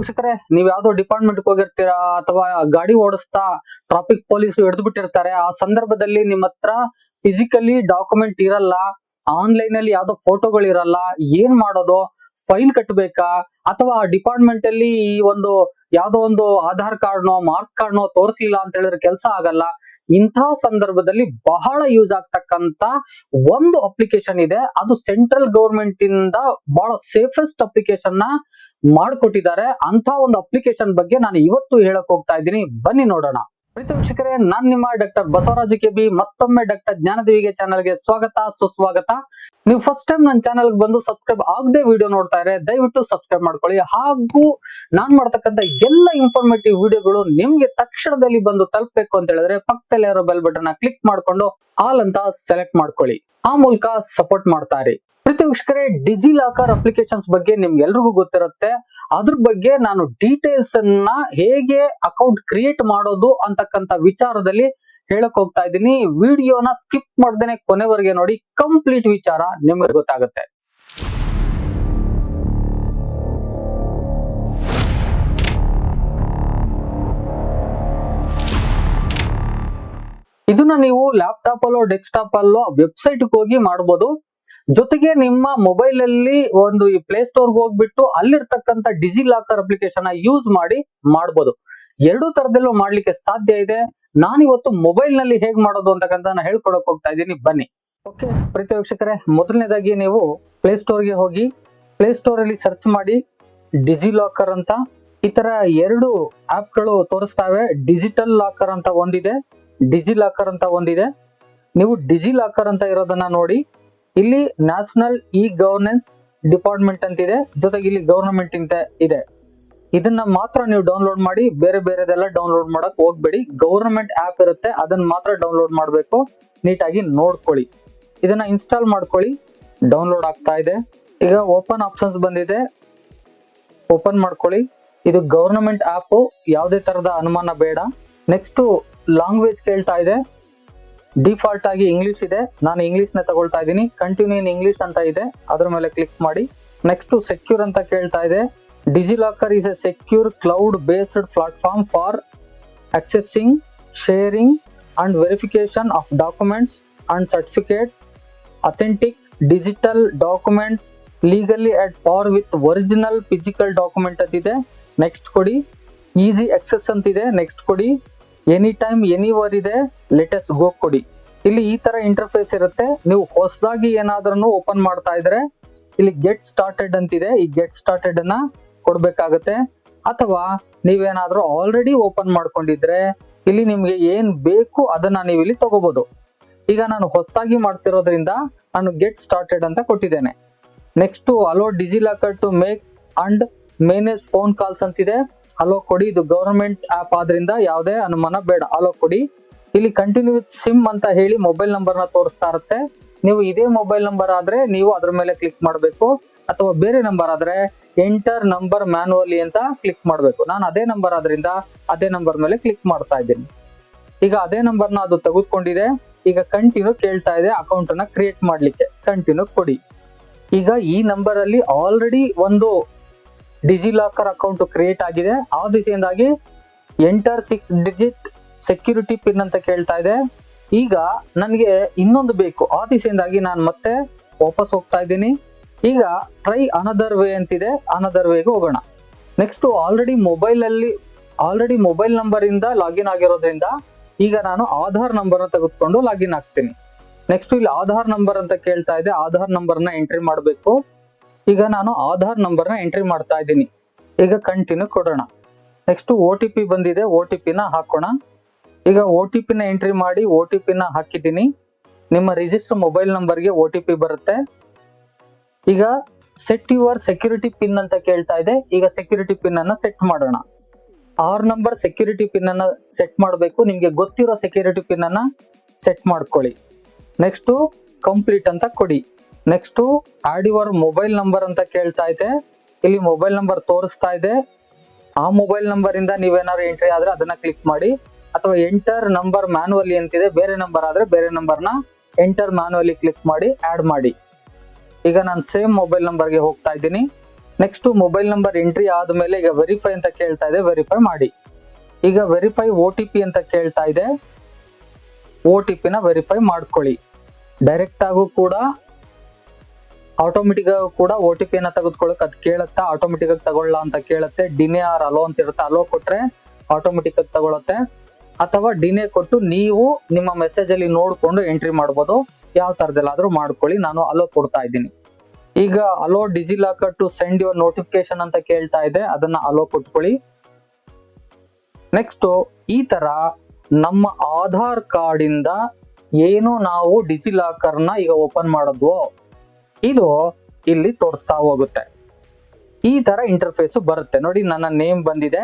ವೀಕ್ಷಕರೇ, ನೀವ್ ಯಾವ್ದೋ ಡಿಪಾರ್ಟ್ಮೆಂಟ್ ಹೋಗಿರ್ತೀರಾ ಅಥವಾ ಗಾಡಿ ಓಡಿಸ್ತಾ ಟ್ರಾಫಿಕ್ ಪೊಲೀಸ್ ಹಿಡಿದು ಬಿಟ್ಟಿರ್ತಾರೆ, ಆ ಸಂದರ್ಭದಲ್ಲಿ ನಿಮ್ಮ ಹತ್ರ ಫಿಸಿಕಲಿ ಡಾಕ್ಯುಮೆಂಟ್ ಇರಲ್ಲ ಆನ್ಲೈನ್ ಅಲ್ಲಿ ಯಾವ್ದೋ ಫೋಟೋಗಳು ಇರಲ್ಲ, ಏನ್ ಮಾಡೋದು ಫೈನ್ ಕಟ್ಟಬೇಕಾ ಅಥವಾ ಡಿಪಾರ್ಟ್ಮೆಂಟ್ ಅಲ್ಲಿ ಈ ಒಂದು ಯಾವ್ದೋ ಒಂದು ಆಧಾರ್ ಕಾರ್ಡ್ನೋ, ಮಾರ್ಕ್ಸ್ ಕಾರ್ಡ್ನೋ ತೋರಿಸಲಿಲ್ಲ ಅಂತ ಹೇಳಿದ್ರೆ ಕೆಲಸ ಆಗಲ್ಲ. ಇಂತಹ ಸಂದರ್ಭದಲ್ಲಿ ಬಹಳ ಯೂಸ್ ಆಗ್ತಕ್ಕಂತ ಒಂದು ಅಪ್ಲಿಕೇಶನ್ ಇದೆ. ಅದು ಸೆಂಟ್ರಲ್ ಗೌರ್ಮೆಂಟ್ ಇಂದ ಬಹಳ ಸೇಫೆಸ್ಟ್ ಅಪ್ಲಿಕೇಶನ್ನ ಮಾಡ್ಕೊಟ್ಟಿದ್ದಾರೆ. ಅಂತ ಒಂದು ಅಪ್ಲಿಕೇಶನ್ ಬಗ್ಗೆ ನಾನು ಇವತ್ತು ಹೇಳಕ್ ಹೋಗ್ತಾ ಇದ್ದೀನಿ. ಬನ್ನಿ ನೋಡೋಣ. ಪ್ರೀತಿ ವೀಕ್ಷಕರೇ, ನಾನ್ ನಿಮ್ಮ ಡಾಕ್ಟರ್ ಬಸವರಾಜು ಕೆಬಿ ಮತ್ತೊಮ್ಮೆ ಡಾಕ್ಟರ್ ಜ್ಞಾನದೇವಿಗೆ ಚಾನಲ್ಗೆ ಸ್ವಾಗತ, ಸುಸ್ವಾಗತ. ನೀವು ಫಸ್ಟ್ ಟೈಮ್ ನನ್ನ ಚಾನಲ್ ಬಂದು ಸಬ್ಸ್ಕ್ರೈಬ್ ಆಗದೆ ವಿಡಿಯೋ ನೋಡ್ತಾ ಇದ್ರೆ ದಯವಿಟ್ಟು ಸಬ್ಸ್ಕ್ರೈಬ್ ಮಾಡ್ಕೊಳ್ಳಿ. ಹಾಗೂ ನಾನ್ ಮಾಡ್ತಕ್ಕಂಥ ಎಲ್ಲ ಇನ್ಫಾರ್ಮೇಟಿವ್ ವಿಡಿಯೋಗಳು ನಿಮ್ಗೆ ತಕ್ಷಣದಲ್ಲಿ ಬಂದು ತಲುಪಬೇಕು ಅಂತ ಹೇಳಿದ್ರೆ ಪಕ್ಕದಲ್ಲಿ ಇರೋ ಬೆಲ್ ಬಟನ್ ಕ್ಲಿಕ್ ಮಾಡ್ಕೊಂಡು ಆಲ್ ಅಂತ ಸೆಲೆಕ್ಟ್ ಮಾಡ್ಕೊಳ್ಳಿ. ಆ ಮೂಲಕ ಸಪೋರ್ಟ್ ಮಾಡ್ತಾರೆ. ಪ್ರತಿ ವೀಕ್ಷಕರೇ ಡಿಜಿ ಲಾಕರ್ ಅಪ್ಲಿಕೇಶನ್ಸ್ ಬಗ್ಗೆ ನಿಮ್ಗೆಲ್ರಿಗೂ ಗೊತ್ತಿರುತ್ತೆ. ಅದ್ರ ಬಗ್ಗೆ ನಾನು ಡೀಟೇಲ್ಸ್ ಅನ್ನ ಹೇಗೆ ಅಕೌಂಟ್ ಕ್ರಿಯೇಟ್ ಮಾಡೋದು ಅಂತಕ್ಕಂತ ವಿಚಾರದಲ್ಲಿ ಹೇಳಕ್ ಹೋಗ್ತಾ ಇದ್ದೀನಿ. ವಿಡಿಯೋನ ಸ್ಕಿಪ್ ಮಾಡ್ದೇನೆ ಕೊನೆವರೆಗೆ ನೋಡಿ ಕಂಪ್ಲೀಟ್ ವಿಚಾರ ನಿಮ್ಗೆ ಗೊತ್ತಾಗುತ್ತೆ. ಇದನ್ನ ನೀವು ಲ್ಯಾಪ್ಟಾಪ್ ಅಲ್ಲೋ ಡೆಸ್ಕ್ಟಾಪ್ ಅಲ್ಲೋ ವೆಬ್ಸೈಟ್ ಹೋಗಿ ಮಾಡಬಹುದು ಜೊತೆಗೆ ನಿಮ್ಮ ಮೊಬೈಲ್ ಅಲ್ಲಿ ಒಂದು ಈ ಪ್ಲೇ ಸ್ಟೋರ್ ಹೋಗ್ಬಿಟ್ಟು ಅಲ್ಲಿರ್ತಕ್ಕಂಥ ಡಿಜಿ ಲಾಕರ್ ಅಪ್ಲಿಕೇಶನ್ ಯೂಸ್ ಮಾಡಿ ಮಾಡಬಹುದು ಎರಡೂ ತರದಲ್ಲೂ ಮಾಡ್ಲಿಕ್ಕೆ ಸಾಧ್ಯ ಇದೆ. ನಾನಿವತ್ತು ಮೊಬೈಲ್ನಲ್ಲಿ ಹೇಗ್ ಮಾಡೋದು ಅಂತಕ್ಕಂಥ ಹೇಳ್ಕೊಡಕ್ ಹೋಗ್ತಾ ಇದ್ದೀನಿ. ಬನ್ನಿ. ಓಕೆ ಪ್ರೀತಿ ವೀಕ್ಷಕರೇ, ಮೊದಲನೇದಾಗಿ ನೀವು ಪ್ಲೇ ಗೆ ಹೋಗಿ ಪ್ಲೇ ಸ್ಟೋರ್ ಅಲ್ಲಿ ಸರ್ಚ್ ಮಾಡಿ ಡಿಜಿ ಲಾಕರ್ ಅಂತ. ಈ ತರ ಎರಡು ಆಪ್ಗಳು ತೋರಿಸ್ತಾವೆ. ಡಿಜಿಟಲ್ ಲಾಕರ್ ಅಂತ ಒಂದಿದೆ. ಡಿಜಿ ಲಾಕರ್ ಅಂತ ಒಂದಿದೆ. ನೀವು ಡಿಜಿ ಲಾಕರ್ ಅಂತ ಇರೋದನ್ನ ನೋಡಿ. ಇಲ್ಲಿ ನ್ಯಾಷನಲ್ ಇ ಗವರ್ನೆನ್ಸ್ ಡಿಪಾರ್ಟ್ಮೆಂಟ್ ಅಂತ ಇದೆ ಜೊತೆಗೆ ಇಲ್ಲಿ ಗವರ್ನಮೆಂಟ್ ಅಂತ ಇದೆ. ಇದನ್ನ ಮಾತ್ರ ನೀವು ಡೌನ್ಲೋಡ್ ಮಾಡಿ, ಬೇರೆ ಬೇರೆದೆಲ್ಲ ಡೌನ್ಲೋಡ್ ಮಾಡಕ್ ಹೋಗ್ಬೇಡಿ. ಗವರ್ನಮೆಂಟ್ ಆಪ್ ಇರುತ್ತೆ, ಅದನ್ನ ಮಾತ್ರ ಡೌನ್ಲೋಡ್ ಮಾಡಬೇಕು. ನೀಟಾಗಿ ನೋಡ್ಕೊಳ್ಳಿ. ಇದನ್ನ ಇನ್ಸ್ಟಾಲ್ ಮಾಡ್ಕೊಳ್ಳಿ. ಡೌನ್ಲೋಡ್ ಆಗ್ತಾ ಇದೆ. ಈಗ ಓಪನ್ ಆಪ್ಷನ್ಸ್ ಬಂದಿದೆ. ಓಪನ್ ಮಾಡ್ಕೊಳ್ಳಿ. ಇದು ಗವರ್ನಮೆಂಟ್ ಆಪ್ ಯಾವುದೇ ತರದ ಅನುಮಾನ ಬೇಡ. ನೆಕ್ಸ್ಟ್ ಲಾಂಗ್ವೇಜ್ ಕೇಳ್ತಾ ಇದೆ. ಡಿಫಾಲ್ಟ್ ಆಗಿ ಇಂಗ್ಲಿಷ್ ಇದೆ. ನಾನು ಇಂಗ್ಲಿಷ್ ನೇ ತಗೊಳ್ತಾ ಇದ್ದೀನಿ. ಕಂಟಿನ್ಯೂ ಇನ್ ಇಂಗ್ಲಿಷ್ ಅಂತ ಇದೆ. ಅದ್ರ ಮೇಲೆ ಕ್ಲಿಕ್ ಮಾಡಿ. ನೆಕ್ಸ್ಟ್ ಸೆಕ್ಯೂರ್ ಅಂತ ಕೇಳ್ತಾ ಇದೆ. DigiLocker is a secure cloud based platform for accessing sharing and verification of documents and certificates authentic digital documents legally at par with original physical document ಅಂತಿದೆ next ಕೊಡಿ. ಈಸಿ ಆಕ್ಸೆಸ್ ಅಂತಿದೆ next ಕೊಡಿ. Any time anywhere ಇದೆ latest ಗೋ ಕೊಡಿ. ಇಲ್ಲಿ ಈ ತರ interface ಇರುತ್ತೆ. ನೀವು ಹೊಸದಾಗಿ ಏನಾದ್ರೂ ಓಪನ್ ಮಾಡ್ತಾ ಇದ್ರೆ, ಇಲ್ಲಿ ಗೆಟ್ ಸ್ಟಾರ್ಟೆಡ್ ಅಂತಿದೆ. ಈ ಗೆಟ್ ಸ್ಟಾರ್ಟೆಡ್ ಅನ್ನ ಕೊಡ್ಬೇಕಾಗತ್ತೆ. ಅಥವಾ ನೀವೇನಾದ್ರೂ ಆಲ್ರೆಡಿ ಓಪನ್ ಮಾಡ್ಕೊಂಡಿದ್ರೆ, ಇಲ್ಲಿ ನಿಮ್ಗೆ ಏನ್ ಬೇಕು ಅದನ್ನ ನೀವು ಇಲ್ಲಿ ತಗೋಬಹುದು ಈಗ ನಾನು ಹೊಸದಾಗಿ ಮಾಡ್ತಿರೋದ್ರಿಂದ ನಾನು ಗೆಟ್ ಸ್ಟಾರ್ಟೆಡ್ ಅಂತ ಕೊಟ್ಟಿದ್ದೇನೆ. Next allow DigiLocker to make and manage phone calls ಅಂತಿದೆ. ಅಲೋ ಕೊಡಿ. ಇದು ಗವರ್ಮೆಂಟ್ ಆಪ್ ಆದ್ರಿಂದ ಯಾವುದೇ ಅನುಮಾನ ಬೇಡ. ಅಲೋ ಕೊಡಿ. ಇಲ್ಲಿ ಕಂಟಿನ್ಯೂ ವಿತ್ ಸಿಮ್ ಅಂತ ಹೇಳಿ ಮೊಬೈಲ್ ನಂಬರ್ನ ತೋರಿಸ್ತಾ ಇರುತ್ತೆ. ನೀವು ಇದೇ ಮೊಬೈಲ್ ನಂಬರ್ ಆದ್ರೆ ನೀವು ಅದ್ರ ಮೇಲೆ ಕ್ಲಿಕ್ ಮಾಡಬೇಕು. ಅಥವಾ ಬೇರೆ ನಂಬರ್ ಆದ್ರೆ ಎಂಟರ್ ನಂಬರ್ ಮ್ಯಾನುವಲಿ ಅಂತ ಕ್ಲಿಕ್ ಮಾಡಬೇಕು. ನಾನು ಅದೇ ನಂಬರ್ ಆದ್ರಿಂದ ಅದೇ ನಂಬರ್ ಮೇಲೆ ಕ್ಲಿಕ್ ಮಾಡ್ತಾ ಇದ್ದೀನಿ. ಈಗ ಅದೇ ನಂಬರ್ನ ಅದು ತೆಗೆದುಕೊಂಡಿದೆ. ಈಗ ಕಂಟಿನ್ಯೂ ಕೇಳ್ತಾ ಇದೆ ಅಕೌಂಟ್ ಅನ್ನ ಕ್ರಿಯೇಟ್ ಮಾಡ್ಲಿಕ್ಕೆ. ಕಂಟಿನ್ಯೂ ಕೊಡಿ. ಈಗ ಈ ನಂಬರ್ ಅಲ್ಲಿ ಆಲ್ರೆಡಿ ಒಂದು ಡಿಜಿಲಾಕರ್ ಅಕೌಂಟ್ ಕ್ರಿಯೇಟ್ ಆಗಿದೆ. ಆ ದಿಸೆಯಿಂದಾಗಿ enter six digit security pin ಅಂತ ಕೇಳ್ತಾ ಇದೆ. ಈಗ ನನಗೆ ಇನ್ನೊಂದು ಬೇಕು. ಆ ದಿಸೆಯಿಂದಾಗಿ ನಾನು ಮತ್ತೆ ವಾಪಸ್ ಹೋಗ್ತಾ ಇದ್ದೀನಿ. ಈಗ ಟ್ರೈ ಅನದರ್ ವೇ ಅಂತಿದೆ. ಅನದರ್ ವೇಗೆ ಹೋಗೋಣ. ನೆಕ್ಸ್ಟ್ ಆಲ್ರೆಡಿ ಮೊಬೈಲ್ ಅಲ್ಲಿ ಆಲ್ರೆಡಿ ಮೊಬೈಲ್ ನಂಬರ್ ಇಂದ ಲಾಗಿನ್ ಆಗಿರೋದ್ರಿಂದ ಈಗ ನಾನು ಆಧಾರ್ ನಂಬರ್ ತೆಗೆದುಕೊಂಡು ಲಾಗಿನ್ ಆಗ್ತೀನಿ. ನೆಕ್ಸ್ಟ್ ಇಲ್ಲಿ ಆಧಾರ್ ನಂಬರ್ ಅಂತ ಕೇಳ್ತಾ ಇದೆ. ಆಧಾರ್ ನಂಬರ್ನ ಎಂಟ್ರಿ ಮಾಡಬೇಕು. ಈಗ ನಾನು ಆಧಾರ್ ನಂಬರ್ನ ಎಂಟ್ರಿ ಮಾಡ್ತಾ ಇದ್ದೀನಿ. ಈಗ ಕಂಟಿನ್ಯೂ ಕೊಡೋಣ. ನೆಕ್ಸ್ಟ್ ಒ ಟಿ ಪಿ ಬಂದಿದೆ ಒ ಟಿ ಪಿನ ಹಾಕೋಣ. ಈಗ ಒ ಟಿ ಪಿನ ಎಂಟ್ರಿ ಮಾಡಿ ಒ ಟಿ ಪಿನ ಹಾಕಿದ್ದೀನಿ. ನಿಮ್ಮ ರಿಜಿಸ್ಟರ್ ಮೊಬೈಲ್ ನಂಬರ್ಗೆ ಒ ಟಿ ಪಿ ಬರುತ್ತೆ. ಈಗ ಸೆಟ್ ಯುವರ್ ಸೆಕ್ಯೂರಿಟಿ ಪಿನ್ ಅಂತ ಕೇಳ್ತಾ ಇದೆ. ಈಗ ಸೆಕ್ಯೂರಿಟಿ ಪಿನ್ ಅನ್ನ ಸೆಟ್ ಮಾಡೋಣ. ಆರ್ ನಂಬರ್ ಸೆಕ್ಯೂರಿಟಿ ಪಿನ್ ಅನ್ನ ಸೆಟ್ ಮಾಡಬೇಕು. ನಿಮಗೆ ಗೊತ್ತಿರೋ ಸೆಕ್ಯೂರಿಟಿ ಪಿನ್ ಅನ್ನ ಸೆಟ್ ಮಾಡ್ಕೊಳ್ಳಿ. ನೆಕ್ಸ್ಟು ಕಂಪ್ಲೀಟ್ ಅಂತ ಕೊಡಿ. Next add your mobile number ಅಂತ ಕೇಳ್ತಾ ಇದೆ. ಇಲ್ಲಿ ಮೊಬೈಲ್ ನಂಬರ್ ತೋರಿಸ್ತಾ ಇದೆ. ಆ ಮೊಬೈಲ್ ನಂಬರ್ ಇಂದ ನೀವೇನಾದ್ರು ಎಂಟ್ರಿ ಆದ್ರೆ ಅದನ್ನ ಕ್ಲಿಕ್ ಮಾಡಿ. ಅಥವಾ ಎಂಟರ್ ನಂಬರ್ ಮ್ಯಾನುವಲಿ ಅಂತಿದೆ. ಬೇರೆ ನಂಬರ್ ಆದ್ರೆ ಬೇರೆ ನಂಬರ್ನ ಎಂಟರ್ ಮ್ಯಾನುವಲಿ ಕ್ಲಿಕ್ ಮಾಡಿ ಆಡ್ ಮಾಡಿ. ಈಗ ನಾನು ಸೇಮ್ ಮೊಬೈಲ್ ನಂಬರ್ಗೆ ಹೋಗ್ತಾ ಇದ್ದೀನಿ. ನೆಕ್ಸ್ಟ್ ಮೊಬೈಲ್ ನಂಬರ್ ಎಂಟ್ರಿ ಆದ್ಮೇಲೆ ಈಗ ವೆರಿಫೈ ಅಂತ ಕೇಳ್ತಾ ಇದೆ. ವೆರಿಫೈ ಮಾಡಿ. ಈಗ ವೆರಿಫೈ ಒ ಟಿ ಪಿ ಅಂತ ಕೇಳ್ತಾ ಇದೆ. ಒ ಟಿ ಪಿನ ವೆರಿಫೈ ಮಾಡ್ಕೊಳ್ಳಿ. ಡೈರೆಕ್ಟ್ ಆಗೂ ಕೂಡ ಆಟೋಮೆಟಿಕ್ ಕೂಡ ಓ ಟಿ ಪಿನ ತೆಗೆದುಕೊಳ್ಳಕ್ ಅದ್ ಕೇಳುತ್ತಾ. ಆಟೋಮೆಟಿಕ್ ಆಗಿ ತಗೊಳ್ಳ ಅಂತ ಕೇಳುತ್ತೆ. ಡಿನೇ ಆರ್ ಅಲೋ ಅಂತ ಇರುತ್ತೆ. ಅಲೋ ಕೊಟ್ರೆ ಆಟೋಮೆಟಿಕ್ ಆಗಿ ತಗೊಳುತ್ತೆ. ಅಥವಾ ಡಿನೇ ಕೊಟ್ಟು ನೀವು ನಿಮ್ಮ ಮೆಸೇಜ್ ಅಲ್ಲಿ ನೋಡಿಕೊಂಡು ಎಂಟ್ರಿ ಮಾಡ್ಬೋದು. ಯಾವ ತರದಲ್ಲಾದ್ರೂ ಮಾಡ್ಕೊಳ್ಳಿ. ನಾನು ಅಲೋ ಕೊಡ್ತಾ ಇದ್ದೀನಿ. ಈಗ allow DigiLocker to send your notification ಅಂತ ಕೇಳ್ತಾ ಇದೆ. ಅದನ್ನ ಅಲೋ ಕೊಟ್ಕೊಳ್ಳಿ. ನೆಕ್ಸ್ಟ್ ಈ ತರ ನಮ್ಮ ಆಧಾರ್ ಕಾರ್ಡ್ ಇಂದ ಏನು ನಾವು ಡಿಜಿ ಲಾಕರ್ನ ಈಗ ಓಪನ್ ಮಾಡಿದ್ವೋ. ಇದು ಇಲ್ಲಿ ತೋರಿಸ್ತಾ ಹೋಗುತ್ತೆ. ಈ ತರ ಇಂಟರ್ಫೇಸ್ ಬರುತ್ತೆ. ನೋಡಿ, ನನ್ನ ನೇಮ್ ಬಂದಿದೆ.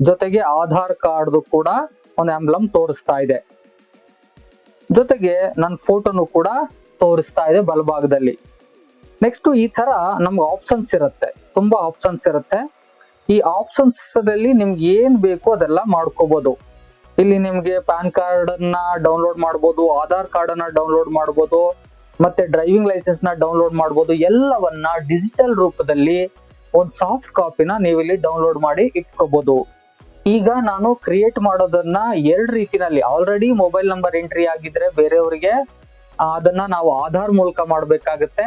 ಜೊತೆಗೆ ಆಧಾರ್ ಕಾರ್ಡ್ ಕೂಡ ಒಂದು ಆಂಬ್ಲಮ್ ತೋರಿಸ್ತಾ ಇದೆ. ಜೊತೆಗೆ ನನ್ನ ಫೋಟೋನು ಕೂಡ ತೋರಿಸ್ತಾ ಇದೆ ಬಲಭಾಗದಲ್ಲಿ. ನೆಕ್ಸ್ಟ್ ಈ ತರ ನಮ್ಗೆ ಆಪ್ಷನ್ಸ್ ಇರುತ್ತೆ. ತುಂಬಾ ಆಪ್ಷನ್ಸ್ ಇರುತ್ತೆ. ಈ ಆಪ್ಷನ್ಸ್ ಅಲ್ಲಿ ನಿಮ್ಗೆ ಏನ್ ಬೇಕೋ ಅದೆಲ್ಲ ಮಾಡ್ಕೋಬಹುದು ಇಲ್ಲಿ ನಿಮ್ಗೆ ಪ್ಯಾನ್ ಕಾರ್ಡ್ ಅನ್ನ ಡೌನ್ಲೋಡ್ ಮಾಡ್ಬೋದು, ಆಧಾರ್ ಕಾರ್ಡ್ ಅನ್ನ ಡೌನ್ಲೋಡ್ ಮಾಡ್ಬೋದು ಮತ್ತೆ ಡ್ರೈವಿಂಗ್ ಲೈಸೆನ್ಸ್ನ ಡೌನ್ಲೋಡ್ ಮಾಡ್ಬೋದು. ಎಲ್ಲವನ್ನ ಡಿಜಿಟಲ್ ರೂಪದಲ್ಲಿ ಒಂದು ಸಾಫ್ಟ್ ಕಾಪಿನ ನೀವು ಇಲ್ಲಿ ಡೌನ್ಲೋಡ್ ಮಾಡಿ ಇಟ್ಕೋಬಹುದು ಈಗ ನಾನು ಕ್ರಿಯೇಟ್ ಮಾಡೋದನ್ನ ಎರಡು ರೀತಿನಲ್ಲಿ ಆಲ್ರೆಡಿ ಮೊಬೈಲ್ ನಂಬರ್ ಎಂಟ್ರಿ ಆಗಿದ್ರೆ ಬೇರೆಯವರಿಗೆ ಅದನ್ನ ನಾವು ಆಧಾರ್ ಮೂಲಕ ಮಾಡಬೇಕಾಗತ್ತೆ.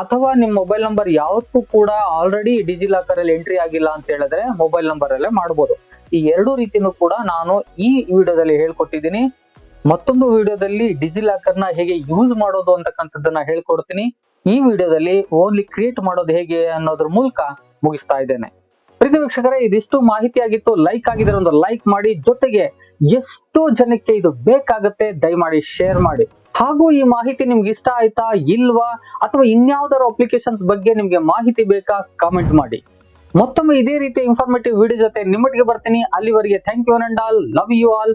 ಅಥವಾ ನಿಮ್ಮ ಮೊಬೈಲ್ ನಂಬರ್ ಯಾವತ್ತೂ ಕೂಡ ಆಲ್ರೆಡಿ ಡಿಜಿ ಲಾಕರ್ ಅಲ್ಲಿ ಎಂಟ್ರಿ ಆಗಿಲ್ಲ ಅಂತ ಹೇಳಿದ್ರೆ ಮೊಬೈಲ್ ನಂಬರ್ ಅಲ್ಲೇ ಮಾಡ್ಬೋದು. ಈ ಎರಡು ರೀತಿನೂ ಕೂಡ ನಾನು ಈ ವಿಡಿಯೋದಲ್ಲಿ ಹೇಳ್ಕೊಟ್ಟಿದ್ದೀನಿ. ಮತ್ತೊಂದು ವಿಡಿಯೋದಲ್ಲಿ ಡಿಜಿ ಲಾಕರ್ನ ಹೇಗೆ ಯೂಸ್ ಮಾಡೋದು ಅಂತಕ್ಕಂಥದ್ದನ್ನ ಹೇಳ್ಕೊಡ್ತೀನಿ. ಈ ವಿಡಿಯೋದಲ್ಲಿ ಓನ್ಲಿ ಕ್ರಿಯೇಟ್ ಮಾಡೋದು ಹೇಗೆ ಅನ್ನೋದ್ರ ಮೂಲಕ ಮುಗಿಸ್ತಾ ಇದ್ದೇನೆ. ಪ್ರೀತಿ ವೀಕ್ಷಕರೇ, ಇದಿಷ್ಟು ಮಾಹಿತಿ ಆಗಿತ್ತು ಲೈಕ್ ಆಗಿದ್ರೆ ಒಂದು ಲೈಕ್ ಮಾಡಿ. ಜೊತೆಗೆ ಎಷ್ಟು ಜನಕ್ಕೆ ಇದು ಬೇಕಾಗುತ್ತೆ, ದಯಮಾಡಿ ಶೇರ್ ಮಾಡಿ. ಹಾಗೂ ಈ ಮಾಹಿತಿ ನಿಮ್ಗೆ ಇಷ್ಟ ಆಯ್ತಾ, ಇಲ್ವಾ, ಅಥವಾ ಇನ್ಯಾವುದಾದ್ರು ಅಪ್ಲಿಕೇಶನ್ಸ್ ಬಗ್ಗೆ ನಿಮ್ಗೆ ಮಾಹಿತಿ ಬೇಕಾ ಕಾಮೆಂಟ್ ಮಾಡಿ. ಮತ್ತೊಮ್ಮೆ ಇದೇ ರೀತಿ ಇನ್ಫಾರ್ಮೇಟಿವ್ ವಿಡಿಯೋ ಜೊತೆ ನಿಮ್ಮೊಟ್ಟಿಗೆ ಬರ್ತೀನಿ. ಅಲ್ಲಿವರೆಗೆ thank you and all love you all